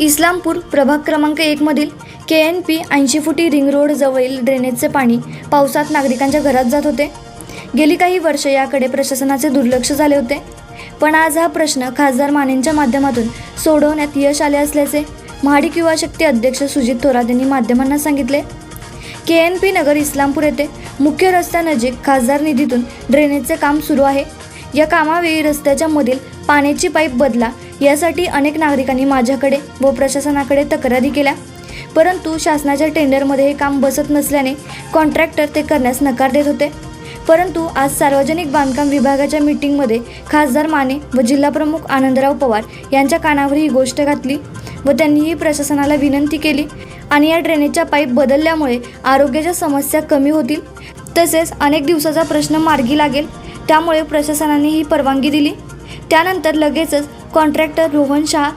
इस्लामपूर प्रभाग क्रमांक एकमधील के N P ऐंशी फुटी रिंग रोड जवळील ड्रेनेजचे पाणी पावसात नागरिकांच्या घरात जात होते. गेली काही वर्ष याकडे प्रशासनाचे दुर्लक्ष झाले होते. पण आज हा प्रश्न खासदार मानेंच्या माध्यमातून सोडवण्यात यश आले असल्याचे महाडिक युवा शक्ती अध्यक्ष सुजित थोरात यांनी माध्यमांना सांगितले. K N P Nagar Islampur येथे मुख्य रस्त्यानजीक खासदार निधीतून ड्रेनेजचे काम सुरू आहे. या कामावेळी रस्त्याच्या मधील पाण्याची पाईप बदला यासाठी अनेक नागरिकांनी माझ्याकडे व प्रशासनाकडे तक्रारी केल्या. परंतु शासनाच्या टेंडरमध्ये हे काम बसत नसल्याने कॉन्ट्रॅक्टर ते करण्यास नकार देत होते. परंतु आज सार्वजनिक बांधकाम विभागाच्या मीटिंगमध्ये खासदार माने व जिल्हाप्रमुख आनंदराव पवार यांच्या कानावर ही गोष्ट घातली व त्यांनीही प्रशासनाला विनंती केली आणि या ड्रेनेजच्या पाईप बदलल्यामुळे आरोग्याच्या समस्या कमी होतील. तसेच अनेक दिवसाचा प्रश्न मार्गी लागेल. त्यामुळे प्रशासनाने ही परवानगी दिली. त्यानंतर लगेचच कॉन्ट्रॅक्टर रोहन शहा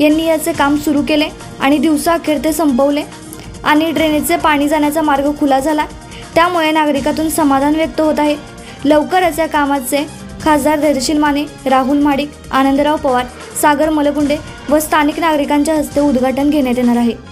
यांनी याचे काम सुरू केले आणि दिवसाअखेर ते संपवले. आणि ड्रेनेजचे पाणी जाण्याचा मार्ग खुला झाला. त्यामुळे नागरिकातून समाधान व्यक्त होत आहे. लवकरच या कामाचे खासदार धैर्यशील माने राहुल माडिक आनंदराव पवार सागर मलगुंडे व स्थानिक नागरिकांच्या हस्ते उद्घाटन घेण्यात येणार आहे.